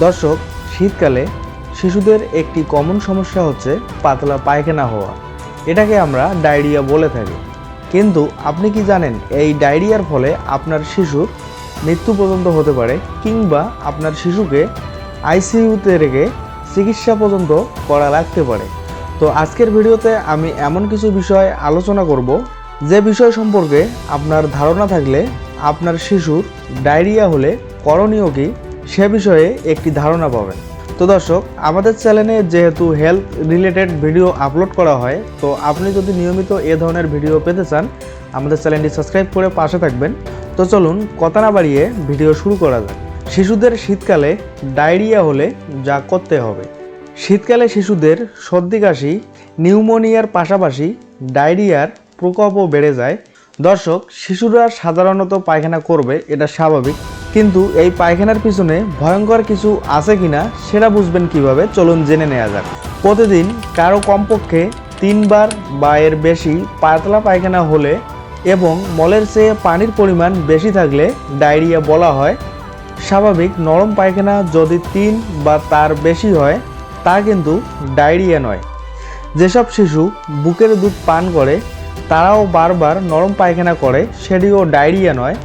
দর্শক, শীতকালে শিশুদের একটি কমন সমস্যা হচ্ছে পাতলা পায়খানা হওয়া। এটাকে আমরা ডায়রিয়া বলে থাকি। কিন্তু আপনি কি জানেন এই ডায়রিয়ার ফলে আপনার শিশুর মৃত্যু পর্যন্ত হতে পারে কিংবা আপনার শিশুকে আইসিইউতে রেখে চিকিৎসা পর্যন্ত করা লাগতে পারে? তো আজকের ভিডিওতে আমি এমন কিছু বিষয় আলোচনা করব, যে বিষয় সম্পর্কে আপনার ধারণা থাকলে আপনার শিশুর ডায়রিয়া হলে করণীয় কি সে বিষয়ে একটি ধারণা পাবেন। তো দর্শক, আমাদের চ্যানেলে যেহেতু হেলথ রিলেটেড ভিডিও আপলোড করা হয়, তো আপনি যদি নিয়মিত এ ধরনের ভিডিও পেতে চান, আমাদের চ্যানেলটি সাবস্ক্রাইব করে পাশে থাকবেন। তো চলুন, কথা না বাড়িয়ে ভিডিও শুরু করা যাক। শিশুদের শীতকালে ডায়রিয়া হলে যা করতে হবে। শীতকালে শিশুদের সর্দি, কাশি, নিউমোনিয়ার পাশাপাশি ডায়রিয়ার প্রকোপও বেড়ে যায়। দর্শক, শিশুরা সাধারণত পায়খানা করবে, এটা স্বাভাবিক। কিন্তু এই পায়খানার পিছনে ভয়ঙ্কর কিছু আছে কিনা সেটা বুঝবেন কীভাবে? চলুন জেনে নেওয়া যাক। প্রতিদিন কারও কমপক্ষে তিনবার বা এর বেশি পাতলা পায়খানা হলে এবং মলের চেয়ে পানির পরিমাণ বেশি থাকলে ডায়রিয়া বলা হয়। স্বাভাবিক নরম পায়খানা যদি তিন বা তার বেশি হয়, তা কিন্তু ডায়রিয়া নয়। যেসব শিশু বুকের দুধ পান করে, তারাও বারবার নরম পায়খানা করে, সেটিও ডায়রিয়া নয়।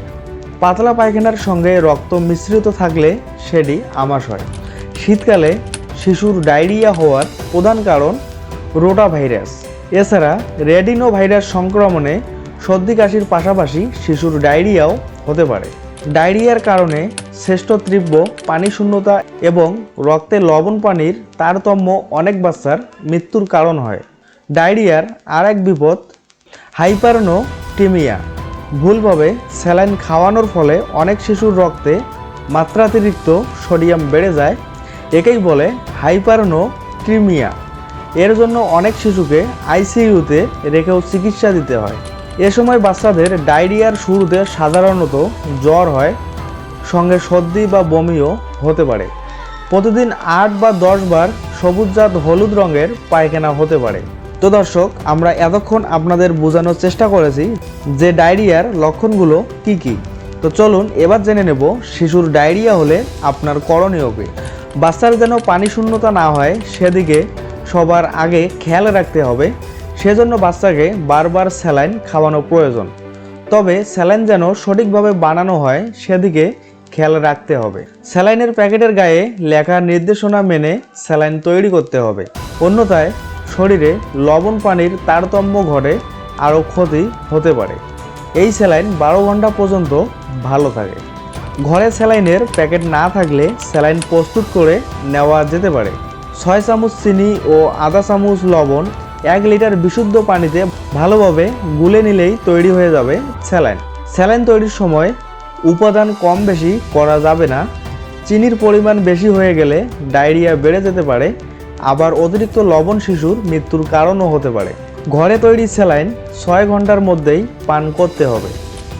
পাতলা পায়খানার সঙ্গে রক্ত মিশ্রিত থাকলে সেটি আমাশ হয়। শীতকালে শিশুর ডায়রিয়া হওয়ার প্রধান কারণ রোটা ভাইরাস এছাড়া রেডিনো ভাইরাস সংক্রমণে সর্দি কাশির পাশাপাশি শিশুর ডায়রিয়াও হতে পারে। ডায়রিয়ার কারণে শ্রেষ্ঠ তীব্র পানি শূন্যতা এবং রক্তে লবণ পানির তারতম্য অনেক বাচ্চার মৃত্যুর কারণ হয়। ডায়রিয়ার আর এক বিপদ, হাইপারনোটিমিয়া। ভুলভাবে স্যালাইন খাওয়ানোর ফলে অনেক শিশুর রক্তে মাত্রাতিরিক্ত সোডিয়াম বেড়ে যায়। একেই বলে হাইপারনো ক্রিমিয়া এর জন্য অনেক শিশুকে আইসিইউতে রেখেও চিকিৎসা দিতে হয়। এ সময় বাচ্চাদের ডায়রিয়ার শুরুতে সাধারণত জ্বর হয়, সঙ্গে সর্দি বা বমিও হতে পারে। প্রতিদিন আট বা দশ বার সবুজজাত হলুদ রঙের পায়খানা হতে পারে। তো দর্শক, আমরা এতক্ষণ আপনাদের বোঝানোর চেষ্টা করেছি যে ডায়রিয়ার লক্ষণগুলো কি কি। তো চলুন এবার জেনে নেব শিশুর ডায়রিয়া হলে আপনার করণীয় কি। বাচ্চার যেন পানি শূন্যতা না হয়, সেদিকে সবার আগে খেয়াল রাখতে হবে। সেজন্য বাচ্চাকে বারবার স্যালাইন খাওয়ানো প্রয়োজন। তবে স্যালাইন যেন সঠিকভাবে বানানো হয়, সেদিকে খেয়াল রাখতে হবে। স্যালাইনের প্যাকেটের গায়ে লেখা নির্দেশনা মেনে স্যালাইন তৈরি করতে হবে। অন্যথায় শরীরে লবণ পানির তারতম্য ঘটে আরও ক্ষতি হতে পারে। এই স্যালাইন বারো ঘণ্টা পর্যন্ত ভালো থাকে। ঘরে স্যালাইনের প্যাকেট না থাকলে স্যালাইন প্রস্তুত করে নেওয়া যেতে পারে। ছয় চামচ চিনি ও আধা চামচ লবণ এক লিটার বিশুদ্ধ পানিতে ভালোভাবে গুলে নিলেই তৈরি হয়ে যাবে স্যালাইন। স্যালাইন তৈরির সময় উপাদান কম বেশি করা যাবে না। চিনির পরিমাণ বেশি হয়ে গেলে ডায়রিয়া বেড়ে যেতে পারে। আবার অতিরিক্ত লবণ শিশুর মৃত্যুর কারণও হতে পারে। ঘরে তৈরি স্যালাইন ছয় ঘণ্টার মধ্যেই পান করতে হবে।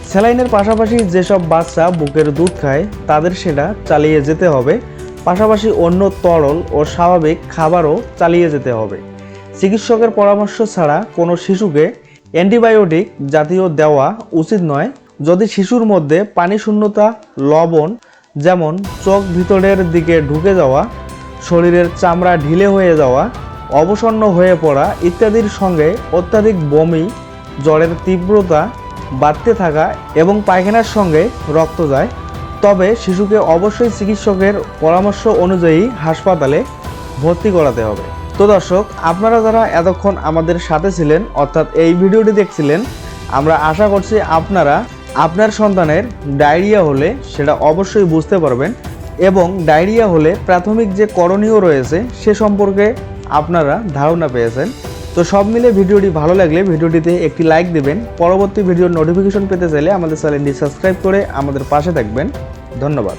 স্যালাইনের পাশাপাশি যেসব বাচ্চা বুকের দুধ খায়, তাদের সেটা চালিয়ে যেতে হবে। পাশাপাশি অন্য তরল ও স্বাভাবিক খাবারও চালিয়ে যেতে হবে। চিকিৎসকের পরামর্শ ছাড়া কোনো শিশুকে অ্যান্টিবায়োটিক জাতীয় দেওয়া উচিত নয়। যদি শিশুর মধ্যে পানি শূন্যতা লবণ, যেমন চোখ ভিতরের দিকে ঢুকে যাওয়া শরীরের চামড়া ঢিলে হয়ে যাওয়া, অবসন্ন হয়ে পড়া ইত্যাদির সঙ্গে অত্যাধিক বমি, জ্বরের তীব্রতা বাড়তে থাকা এবং পায়খানার সঙ্গে রক্ত যায়। তবে শিশুকে অবশ্যই চিকিৎসকের পরামর্শ অনুযায়ী হাসপাতালে ভর্তি করাতে হবে। তো দর্শক, আপনারা যারা এতক্ষণ আমাদের সাথে ছিলেন, অর্থাৎ এই ভিডিওটি দেখছিলেন, আমরা আশা করছি আপনারা আপনার সন্তানের ডায়রিয়া হলে সেটা অবশ্যই বুঝতে পারবেন। এবং ডায়রিয়া হলে প্রাথমিক যে করণীয় রয়েছে, সে সম্পর্কে আপনারা ধারণা পেয়েছেন। তো সব মিলে ভিডিওটি ভালো লাগলে ভিডিওটিতে একটি লাইক দেবেন। পরবর্তী ভিডিওর নোটিফিকেশন পেতে চাইলে আমাদের চ্যানেলটি সাবস্ক্রাইব করে আমাদের পাশে থাকবেন। ধন্যবাদ।